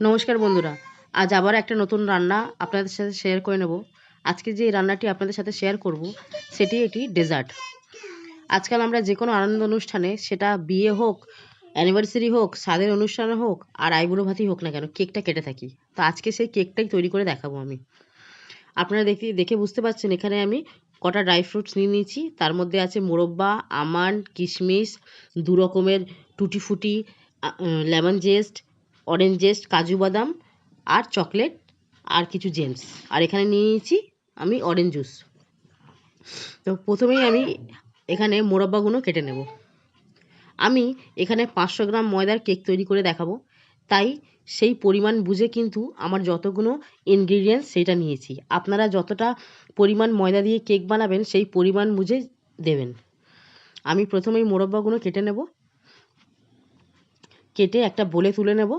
নমস্কার বন্ধুরা, আজ আবার একটা নতুন রান্না আপনাদের সাথে শেয়ার করে নেব। আজকে যে রান্নাটি আপনাদের সাথে শেয়ার করব, সেটি একটি ডেজার্ট আজকাল আমরা যে কোনো আনন্দ অনুষ্ঠানে, সেটা বিয়ে হোক অ্যানিভার্সারি হোক, স্বাদের অনুষ্ঠানে হোক, আর আইবুড়ো ভাতই হোক না কেন, কেকটা কেটে থাকি। তো আজকে সেই কেকটাই তৈরি করে দেখাবো আমি। আপনারা দেখে দেখে বুঝতে পারছেন, এখানে আমি কটা ড্রাই ফ্রুটস নিয়ে নিয়েছি। তার মধ্যে আছে মোরব্বা, আমন্ড, কিশমিশ, দু রকমের টুটি ফুটি লেমন জেস্ট অরেঞ্জ জেস্ট কাজু বাদাম আর চকলেট আর কিছু জেমস আর এখানে নিয়ে নিয়েছি আমি অরেঞ্জ জুস তো প্রথমেই আমি এখানে মোরব্বাগুলো কেটে নেব। আমি এখানে পাঁচশো গ্রাম ময়দার কেক তৈরি করে দেখাবো। তাই সেই পরিমাণ বুঝে কিন্তু আমার যতগুলো ইনগ্রিডিয়েন্টস সেটা নিয়েছি। আপনারা যতটা পরিমাণ ময়দা দিয়ে কেক বানাবেন, সেই পরিমাণ বুঝে দেবেন। আমি প্রথমেই মোরব্বাগুলো কেটে নেব। কেটে একটা বলে তুলে নেব।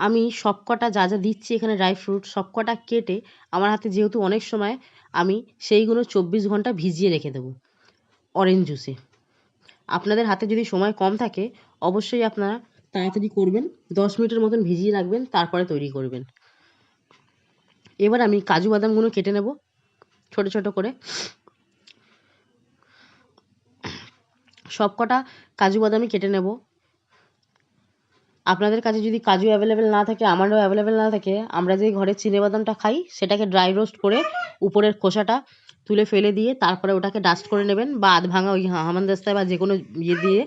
আমি সবকটা যা যা দিচ্ছি এখানে ড্রাই ফ্রুট সবকটা কেটে আমার হাতে যেহেতু অনেক সময়, আমি সেইগুলো চব্বিশ ঘণ্টা ভিজিয়ে রেখে দেবো অরেঞ্জ জুসে আপনাদের হাতে যদি সময় কম থাকে, অবশ্যই আপনারা তাড়াতাড়ি করবেন, দশ মিনিটের মতন ভিজিয়ে রাখবেন, তারপরে তৈরি করবেন। এবার আমি কাজু বাদামগুলো কেটে নেব, ছোট ছোট করে। সবকটা কাজু বাদামই কেটে নেব। আপনাদের কাছে যদি কাজু অ্যাভেলেবেল না থাকে, আমারও অ্যাভেলেবেল না থাকে, আমরা যে ঘরে চিনে বাদামটা খাই, সেটাকে ড্রাই রোস্ট করে উপরের খোসাটা তুলে ফেলে দিয়ে তারপরে ওটাকে ডাস্ট করে নেবেন বা আধ ভাঙা ওই হামান হামানদাস্তায় বা যে কোনো ইয়ে দিয়ে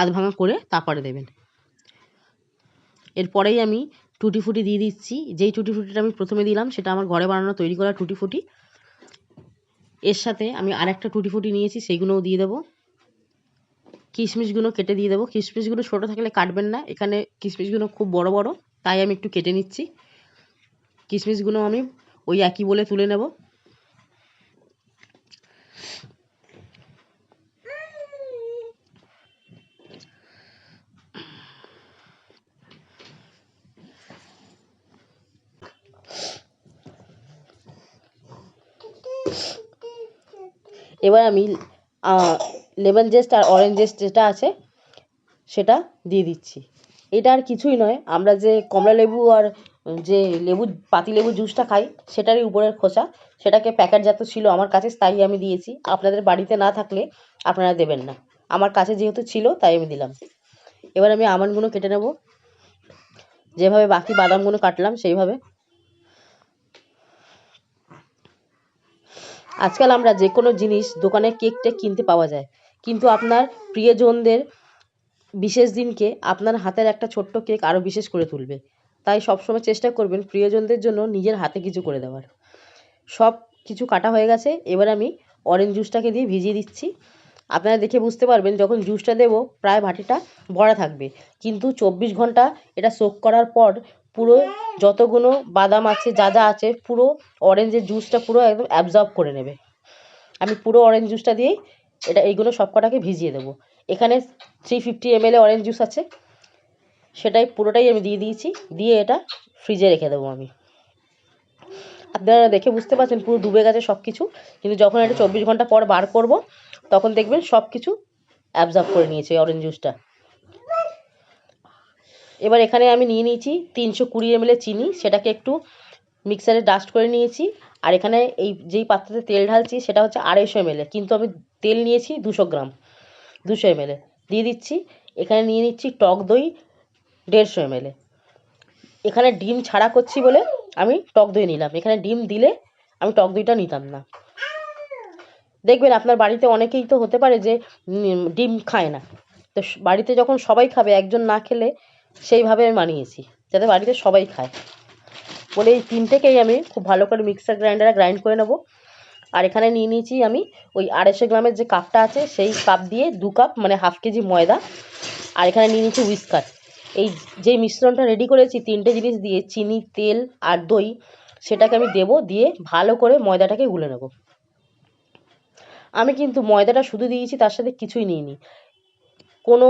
আধ ভাঙা করে তারপরে দেবেন। এরপরেই আমি টুটি ফুটি দিয়ে দিচ্ছি। যেই টুটি ফুটিটা আমি প্রথমে দিলাম, সেটা আমার ঘরে বানানো তৈরি করা টুটি ফুটি এর সাথে আমি আরেকটা টুটি ফুটি নিয়েছি সেইগুলোও দিয়ে দেবো। কিশমিশগুলো কেটে দিয়ে দেবো। কিশমিশগুলো ছোটো থাকলে কাটবেন না। এখানে কিশমিশগুলো খুব বড় বড়, তাই আমি একটু কেটে নিচ্ছি। কিশমিশগুলো আমি ওই একই বলে তুলে নেব। এবার আমি লেমন জেস্ট আর অরেঞ্জ জেস্ট যেটা আছে, সেটা দিয়ে দিচ্ছি। এটা আর কিছুই নয়, আমরা যে কমলা লেবু আর যে লেবু, পাতি লেবু জুসটা খাই, সেটারই উপরের খোসা। সেটাকে প্যাকেটজাত ছিল আমার কাছে, তাই আমি দিয়েছি। আপনাদের বাড়িতে না থাকলে আপনারা দেবেন না। আমার কাছে যেহেতু ছিল, তাই আমি দিলাম। এবার আমি আমন্ডগুলো কেটে নেব। যেভাবে বাকি বাদামগুলো কাটলাম, সেইভাবে। আজকাল আমরা যে কোনো জিনিস দোকানে কেক টেক কিনতে পাওয়া যায়। কিন্তু আপনার প্রিয়জনদের বিশেষ দিনকে আপনার হাতের একটা ছোট্ট কেক আরও বিশেষ করে তুলবে। তাই সবসময় চেষ্টা করবেন প্রিয়জনদের জন্য নিজের হাতে কিছু করে দেওয়ার। সব কিছু কাটা হয়ে গেছে, এবার আমি অরেঞ্জ জুসটাকে দিয়ে ভিজিয়ে দিচ্ছি। আপনারা দেখে বুঝতে পারবেন, যখন জুসটা দেবো, প্রায় ভাটিটা ভরা থাকবে। কিন্তু চব্বিশ ঘণ্টা এটা সোক করার পর পুরো যতগুলো বাদাম আছে, যা যা আছে, পুরো অরেঞ্জের জুসটা পুরো একদম অ্যাবজর্ব করে নেবে। আমি পুরো অরেঞ্জ জুসটা দিয়েই এটা এইগুলো সব কটাকে ভিজিয়ে দেবো। এখানে three fifty ml orange juice আছে। সেটাই পুরোটাই আমি দিয়ে দিয়েছি। দিয়ে এটা ফ্রিজে রেখে দেবো আমি। আপনারা দেখে বুঝতে পারছেন পুরো ডুবে গেছে সব কিছু কিন্তু যখন এটা চব্বিশ ঘণ্টা পর বার করব, তখন দেখবেন সব কিছু অ্যাবজার্ভ করে নিয়েছে অরেঞ্জ জুসটা এবার এখানে আমি নিয়ে নিয়েছি তিনশো কুড়ি এমএলের চিনি। সেটাকে একটু মিক্সারে ডাস্ট করে নিয়েছি। আর এখানে এই যেই পাত্রতে তেল ঢালছি, সেটা হচ্ছে আড়াইশো এমএলের কিন্তু আমি তেল নিয়েছি দুশো গ্রাম, দুশো এমএলে দিয়ে দিচ্ছি, এখানে নিয়ে নিচ্ছি টক দই দেড়শো এমএলে এখানে ডিম ছাড়া করছি বলে আমি টক দই নিলাম। এখানে ডিম দিলে আমি টক দইটা নিতাম না। দেখবেন আপনার বাড়িতে অনেকেই তো হতে পারে যে ডিম খায় না। তো বাড়িতে যখন সবাই খাবে, একজন না খেলে সেইভাবে আমি বানিয়েছি, যাতে বাড়িতে সবাই খায়। বলে এই তিনটেকেই আমি খুব ভালো করে মিক্সার গ্রাইন্ডারে গ্রাইন্ড করে নেব। আর এখানে নিয়ে নিয়েছি আমি ওই আড়াইশো গ্রামের যে কাপটা আছে, সেই কাপ দিয়ে দু কাপ মানে হাফ কেজি ময়দা। আর এখানে নিয়ে নিয়েছি উইস্কার এই যে মিশ্রণটা রেডি করেছি, তিনটে জিনিস দিয়ে, চিনি, তেল আর দই, সেটাকে আমি দেবো, দিয়ে ভালো করে ময়দাটাকে গুলে নেব। আমি কিন্তু ময়দাটা শুধু দিয়েছি, তার সাথে কিছুই নিইনি। কোনো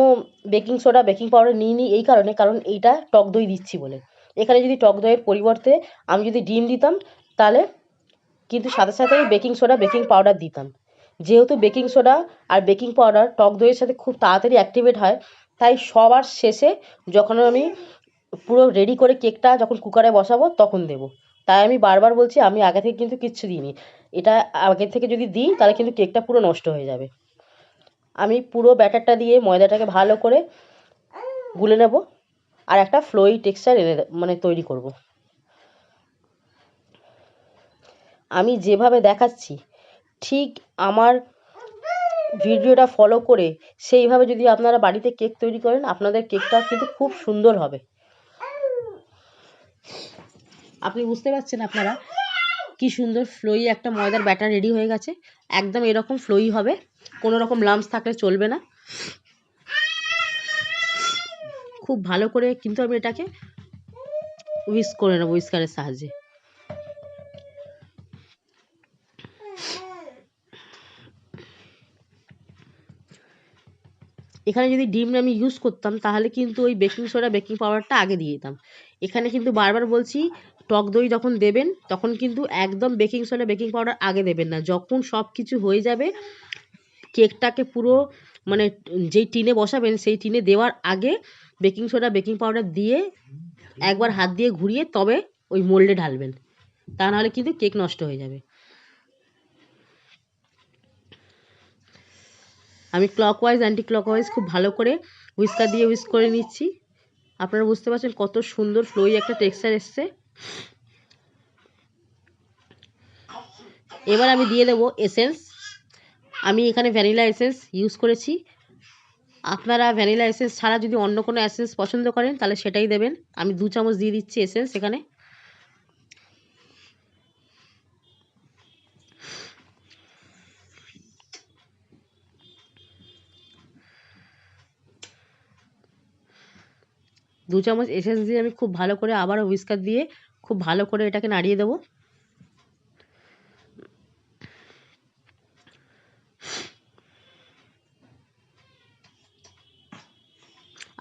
বেকিং সোডা বেকিং পাউডার নিইনি এই কারণে, কারণ এইটা টক দই দিচ্ছি বলে। এখানে যদি টক দইয়ের পরিবর্তে আমি যদি ডিম দিতাম, তাহলে কিন্তু সাথে সাথেই বেকিং সোডা বেকিং পাউডার দিতাম। যেহেতু বেকিং সোডা আর বেকিং পাউডার টক দইয়ের সাথে খুব তাড়াতাড়ি অ্যাক্টিভেট হয়, তাই সবার শেষে যখন আমি পুরো রেডি করে কেকটা যখন কুকারে বসাবো, তখন দেবো। তাই আমি বারবার বলছি, আমি আগে থেকে কিন্তু কিচ্ছু দিইনি। এটা আগে থেকে যদি দিই, তাহলে কিন্তু কেকটা পুরো নষ্ট হয়ে যাবে। আমি পুরো ব্যাটারটা দিয়ে ময়দাটাকে ভালো করে গুলে নেব, আর একটা ফ্লোই টেক্সচার এনে মানে তৈরি করব। আমি যেভাবে দেখাচ্ছি, ঠিক আমার ভিডিওটা ফলো করে সেইভাবে যদি আপনারা বাড়িতে কেক তৈরি করেন, আপনাদের কেকটা কিন্তু খুব সুন্দর হবে। আপনি বুঝতে পারছেন আপনারা কি সুন্দর ফ্লোই একটা ময়দার ব্যাটার রেডি হয়ে গেছে? একদম এরকম ফ্লোই হবে, কোনো রকম লাম্পস থাকলে চলবে না। খুব ভালো করে কিন্তু আমি এটাকে উইস্ক করে নেব উইস্কারের সাহায্যে। এখানে যদি ডিম আমি ইউজ করতাম, তাহলে কিন্তু ওই বেকিং সোডা বেকিং পাউডারটা আগে দিয়ে দিতাম। এখানে কিন্তু বারবার বলছি, টক দই যখন দেবেন, তখন কিন্তু একদম বেকিং সোডা বেকিং পাউডার আগে দেবেন না। যখন সব কিছু হয়ে যাবে কেকটাকে পুরো মানে যেই টিনে বসাবেন, সেই টিনে দেওয়ার আগে বেকিং সোডা বেকিং পাউডার দিয়ে একবার হাত দিয়ে ঘুরিয়ে তবে ওই মোল্ডে ঢালবেন। তা নাহলে কিন্তু কেক নষ্ট হয়ে যাবে। আমি ক্লকওয়াইজ অ্যান্টি ক্লকওয়াইজ খুব ভালো করে হুইস্কার দিয়ে হুইস্ক করে নিচ্ছি। আপনারা বুঝতে পারছেন কত সুন্দর ফ্লোই একটা টেক্সচার এসছে। এবার আমি দিয়ে দেবো এসেন্স আমি এখানে ভ্যানিলা এসেন্স ইউজ করেছি। আপনারা ভ্যানিলা এসেন্স ছাড়া যদি অন্য কোনো এসেন্স পছন্দ করেন, তাহলে সেটাই দেবেন। আমি দু চামচ দিয়ে দিচ্ছি এসেন্স এখানে। দু চামচ এসেন্স দিয়ে আমি খুব ভালো করে আবারও হুইস্কার দিয়ে খুব ভালো করে এটাকে নাড়িয়ে দেবো।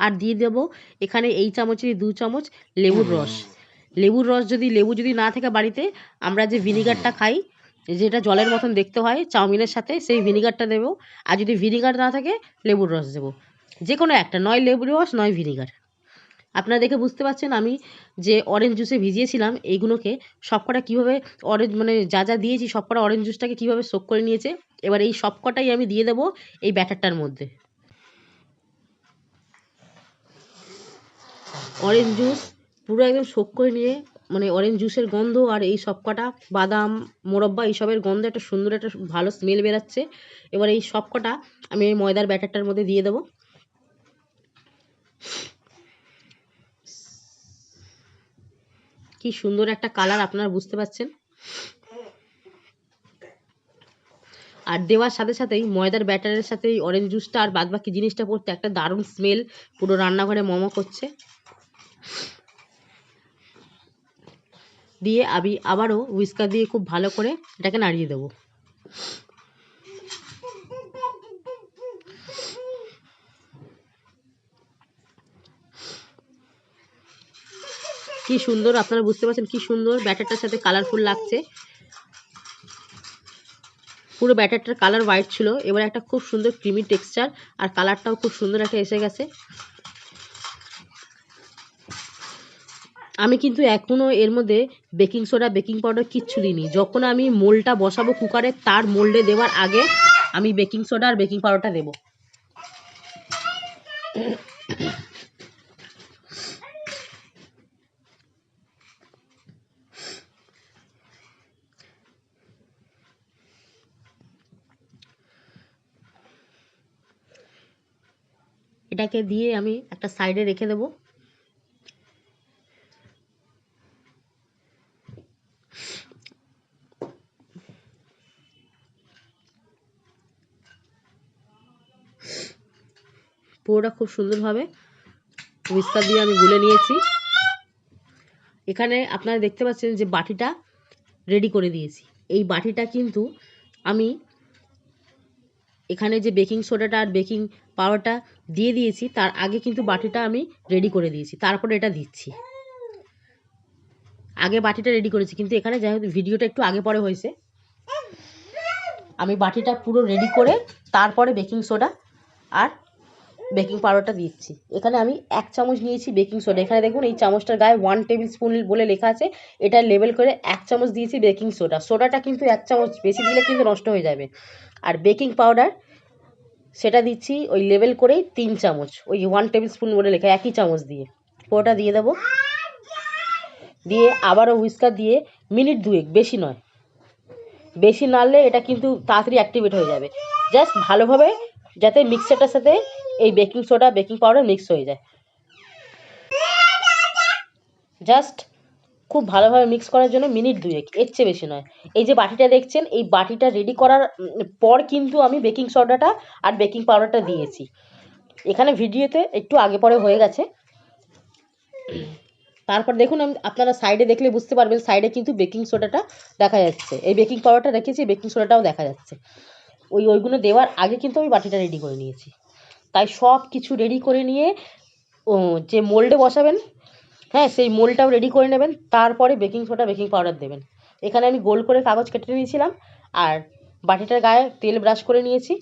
আর দিয়ে দেবো এখানে এই চামচেরই দু চামচ লেবুর রস। লেবুর রস যদি, লেবু যদি না থাকে বাড়িতে, আমরা যে ভিনিগারটা খাই, যেটা জলের মতন দেখতে হয় চাউমিনের সাথে, সেই ভিনিগারটা দেবো। আর যদি ভিনিগার না থাকে, লেবুর রস দেবো। যে কোনো একটা, নয় লেবুর রস, নয় ভিনিগার। আপনারা দেখে বুঝতে পারছেন আমি যে অরেঞ্জ জুসে ভিজিয়েছিলাম, এইগুলোকে সবকটা কীভাবে অরেঞ্জ মানে যা যা দিয়েছি সবকটা অরেঞ্জ জুসটাকে কীভাবে সোক করে নিয়েছে, এবার এই সবকটাই আমি দিয়ে দেবো এই ব্যাটারটার মধ্যে। অরেঞ্জ জুস পুরো একদম শোক করে নিয়ে মানে অরেঞ্জ জুসের গন্ধ আর এই সব কটা বাদাম, মোরব্বা এইসবের গন্ধ একটা সুন্দর একটা ভালো স্মেল বেরাচ্ছে। এবার এই সব কটা আমি ময়দার ব্যাটারটার মধ্যে দিয়ে দেবো। কি সুন্দর একটা কালার আপনারা বুঝতে পারছেন? আর দেওয়ার সাথে সাথেই ময়দার ব্যাটারের সাথে এই অরেঞ্জ জুসটা আর বাদবাকি জিনিসটা পড়তে একটা দারুণ স্মেল পুরো রান্নাঘরে মমো করছে। দিয়ে আমি আবারও হুইস্কার দিয়ে খুব ভালো করে এটাকে নাড়িয়ে দেবো। কি সুন্দর, আপনারা বুঝতে পারছেন কি সুন্দর ব্যাটারটার সাথে কালারফুল লাগছে। পুরো ব্যাটারটার কালার হোয়াইট ছিল, এবার একটা খুব সুন্দর ক্রিমি টেক্সচার আর কালারটাও খুব সুন্দর একটা এসে গেছে। আমি কিন্তু এখনও এর মধ্যে বেকিং সোডা বেকিং পাউডার কিচ্ছু দিইনি। যখন আমি মোলটা বসাবো কুকারে, তার মোল্ডে দেওয়ার আগে আমি বেকিং সোডা আর বেকিং পাউডারটা দেবো। এটাকে দিয়ে আমি একটা সাইডে রেখে দেবো। পুরোটা খুব সুন্দরভাবে হুইস্কার দিয়ে আমি গুলে নিয়েছি। এখানে আপনারা দেখতে পাচ্ছেন যে বাটিটা রেডি করে দিয়েছি। এই বাটিটা কিন্তু আমি এখানে যে বেকিং সোডাটা আর বেকিং পাউডারটা দিয়ে দিয়েছি, তার আগে কিন্তু বাটিটা আমি রেডি করে দিয়েছি। তারপরে এটা দিচ্ছি। আগে বাটিটা রেডি করেছি, কিন্তু এখানে যেহেতু ভিডিওটা একটু আগে পরে হয়েছে। আমি বাটিটা পুরো রেডি করে তারপরে বেকিং সোডা আর বেকিং পাউডারটা দিচ্ছি। এখানে আমি এক চামচ নিয়েছি বেকিং সোডা। এখানে দেখুন, এই চামচটার গায়ে ওয়ান টেবিল স্পুন বলে লেখা আছে। এটা লেবেল করে এক চামচ দিয়েছি বেকিং সোডা। সোডাটা কিন্তু এক চামচ বেশি দিলে কিন্তু নষ্ট হয়ে যাবে। আর বেকিং পাউডার, সেটা দিচ্ছি ওই লেবেল করেই তিন চামচ। ওই ওয়ান টেবিল স্পুন বলে লেখা, একই চামচ দিয়ে। পুরোটা দিয়ে দেবো। দিয়ে আবারও হুইস্কার দিয়ে মিনিট দুয়েক, বেশি নয়। বেশি নাড়লে এটা কিন্তু তাড়াতাড়ি অ্যাক্টিভেট হয়ে যাবে। জাস্ট ভালোভাবে যাতে মিক্সারটার সাথে এই baking soda baking powder mix হয়ে যায়। জাস্ট খুব ভালোভাবে মিক্স করার জন্য মিনিট দুয়েক, এর চেয়ে বেশি নয়। এই যে বাটিটা দেখছেন, এই বাটিটা রেডি করার পর কিন্তু আমি বেকিং সোডাটা আর বেকিং পাউডারটা দিয়েছি। এখানে ভিডিওতে একটু আগে পরে হয়ে গেছে। তারপর দেখুন, আমি আপনারা সাইডে দেখলে বুঝতে পারবেন সাইডে কিন্তু বেকিং সোডাটা দেখা যাচ্ছে। এই বেকিং পাউডারটা রেখেছি বেকিং সোডাটাও দেখা যাচ্ছে। ওই, ওইগুলো দেওয়ার আগে কিন্তু আমি বাটিটা রেডি করে নিয়েছি। তাই সব কিছু রেডি করে নিয়ে, ও, যে মোল্ডে বসাবেন হ্যাঁ সেই মোলটাও রেডি করে নেবেন, তারপরে বেকিং সোডা বেকিং পাউডার দেবেন। এখানে আমি গোল করে কাগজ কেটে নিয়েছিলাম, আর বাটিটার গায়ে তেল ব্রাশ করে নিয়েছি।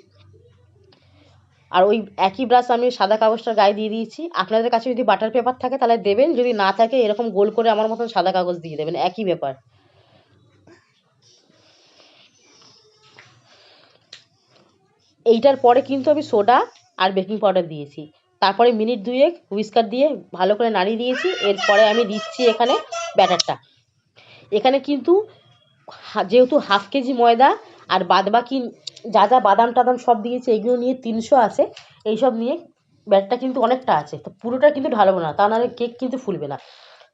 আর ওই একই ব্রাশ আমি সাদা কাগজটার গায়ে দিয়ে দিয়েছি। আপনাদের কাছে যদি বাটার পেপার থাকে, তাহলে দেবেন, যদি না থাকে, এরকম গোল করে আমার মতন সাদা কাগজ দিয়ে দেবেন, একই ব্যাপার। এইটার পরে কিন্তু আমি সোডা আর বেকিং পাউডার দিয়েছি। তারপরে মিনিট দুয়েক হুইস্কার দিয়ে ভালো করে নাড়িয়ে দিয়েছি, এরপরে আমি দিচ্ছি এখানে ব্যাটারটা। এখানে কিন্তু যেহেতু হাফ কেজি ময়দা আর বাদবাকি যা যা বাদাম টাদাম সব দিয়েছে, এগুলো নিয়ে তিনশো আছে, এইসব নিয়ে ব্যাটারটা কিন্তু অনেকটা আছে। তো পুরোটা কিন্তু ঢালবো না, তা নাহলে কেক কিন্তু ফুলবে না।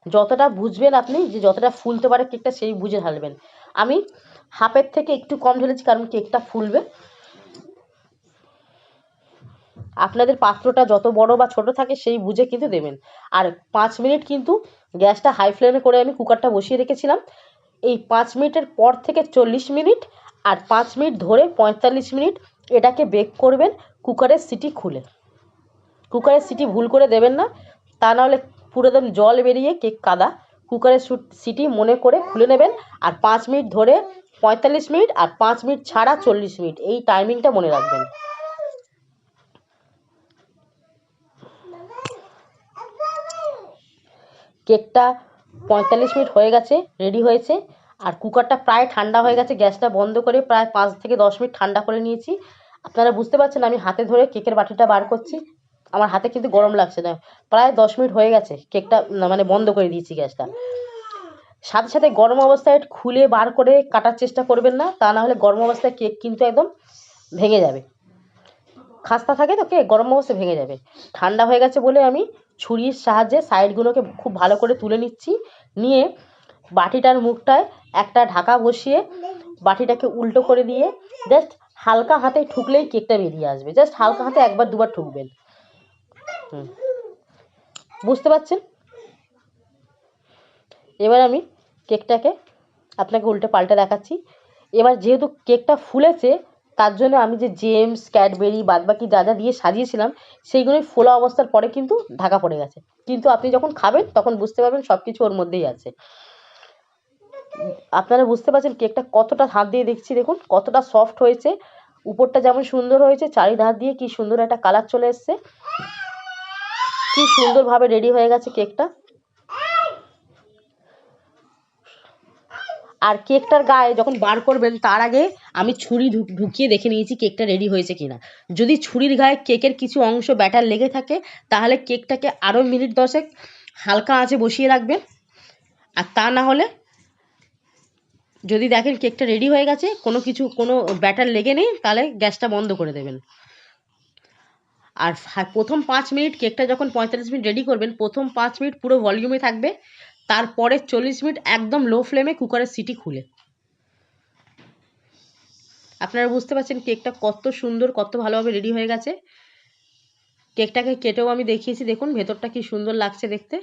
যতটা বুঝবেন আপনি যে যতটা ফুলতে পারে কেকটা সেই বুঝে ঢালবেন। আমি হাফের থেকে একটু কম ঢেলেছি, কারণ কেকটা ফুলবে। আপনাদের পাত্রটা যত বড় বা ছোট থাকে সেই বুঝে কিন্তু দেবেন। আর পাঁচ মিনিট কিন্তু গ্যাসটা হাই ফ্লেমে করে আমি কুকারটা বসিয়ে রেখেছিলাম। এই পাঁচ মিনিটের পর থেকে চল্লিশ মিনিট আর পাঁচ মিনিট ধরে পঁয়তাল্লিশ মিনিট এটাকে বেক করবেন কুকারের সিটি খুলে। কুকারের সিটি ভুল করে দেবেন না, তা নাহলে পুরো একদম জল বেরিয়ে কেক কাদা। কুকারের সিটি মনে করে খুলে নেবেন আর পাঁচ মিনিট ধরে পঁয়তাল্লিশ মিনিট আর পাঁচ মিনিট ছাড়া চল্লিশ মিনিট। এই টাইমিংটা মনে রাখবেন। কেকটা পঁয়তাল্লিশ মিনিট হয়ে গেছে রেডি হয়েছে। আর কুকারটা প্রায় ঠান্ডা হয়ে গেছে, গ্যাসটা বন্ধ করে প্রায় পাঁচ থেকে দশ মিনিট ঠান্ডা করে নিয়েছি। আপনারা বুঝতে পারছেন আমি হাতে ধরে কেকের বাটিটা বার করছি। আমার হাতে কিন্তু গরম লাগছে না। প্রায় দশ মিনিট হয়ে গেছে, কেকটা মানে বন্ধ করে দিয়েছি গ্যাসটা। সাথে সাথে গরম অবস্থায় খুলে বার করে কাটার চেষ্টা করবেন না, তা না হলে গরম অবস্থায় কেক কিন্তু একদম ভেঙে যাবে। খাস্তা থাকে তো কেক, গরম অবস্থায় ভেঙে যাবে। ঠান্ডা হয়ে গেছে বলে আমি ছুরির সাহায্যে সাইডগুলোকে খুব ভালো করে তুলে নিচ্ছি। নিয়ে বাটিটার মুখটায় একটা ঢাকা বসিয়ে বাটিটাকে উল্টো করে দিয়ে জাস্ট হালকা হাতে ঠুকলেই কেকটা বেরিয়ে আসবে। জাস্ট হালকা হাতে একবার দুবার ঠুকবেন। হুম। বুঝতে পারছেন? এবার আমি কেকটাকে আপনাকে উল্টে পাল্টে দেখাচ্ছি। এবার যেহেতু কেকটা ফুলেছে তার জন্য আমি যে জেমস ক্যাডবেরি বাদবাকি যা যা দিয়ে সাজিয়েছিলাম, সেইগুলোই ফোলা অবস্থার পরে কিন্তু ঢাকা পড়ে গেছে। কিন্তু আপনি যখন খাবেন, তখন বুঝতে পারবেন সব কিছু ওর মধ্যেই আছে। আপনারা বুঝতে পারছেন কেকটা কতটা হাত দিয়ে দেখছি দেখুন, কতটা সফট হয়েছে। উপরটা যেমন সুন্দর হয়েছে, চারিধার দিয়ে কি সুন্দর একটা কালার চলে এসছে। কি সুন্দরভাবে রেডি হয়ে গেছে কেকটা। আর কেকটার গায়ে যখন বার করবেন, তার আগে আমি ছুরি ঢুক- ঢুকিয়ে দেখে নিয়েছি কেকটা রেডি হয়েছে কিনা। যদি ছুরির গায়ে কেকের কিছু অংশ ব্যাটার লেগে থাকে, তাহলে কেকটাকে আরও মিনিট দশেক হালকা আঁচে বসিয়ে রাখবেন। আর তা না হলে যদি দেখেন কেকটা রেডি হয়ে গেছে, কোনো কিছু, কোনো ব্যাটার লেগে নেই, তাহলে গ্যাসটা বন্ধ করে দেবেন। আর প্রথম পাঁচ মিনিট কেকটা যখন পঁয়তাল্লিশ মিনিট রেডি করবেন, প্রথম পাঁচ মিনিট পুরো ভলিউমে থাকবে। তারপরে চল্লিশ মিনিট একদম লো ফ্লেমে কুকারের সিটি খুলে। আপনারা বুঝতে পারছেন কেকটা কত সুন্দর, কত ভালোভাবে রেডি হয়ে গেছে। কেকটাকে কেটেও আমি দেখিয়েছি, দেখুন ভেতরটা কি সুন্দর লাগছে দেখতে।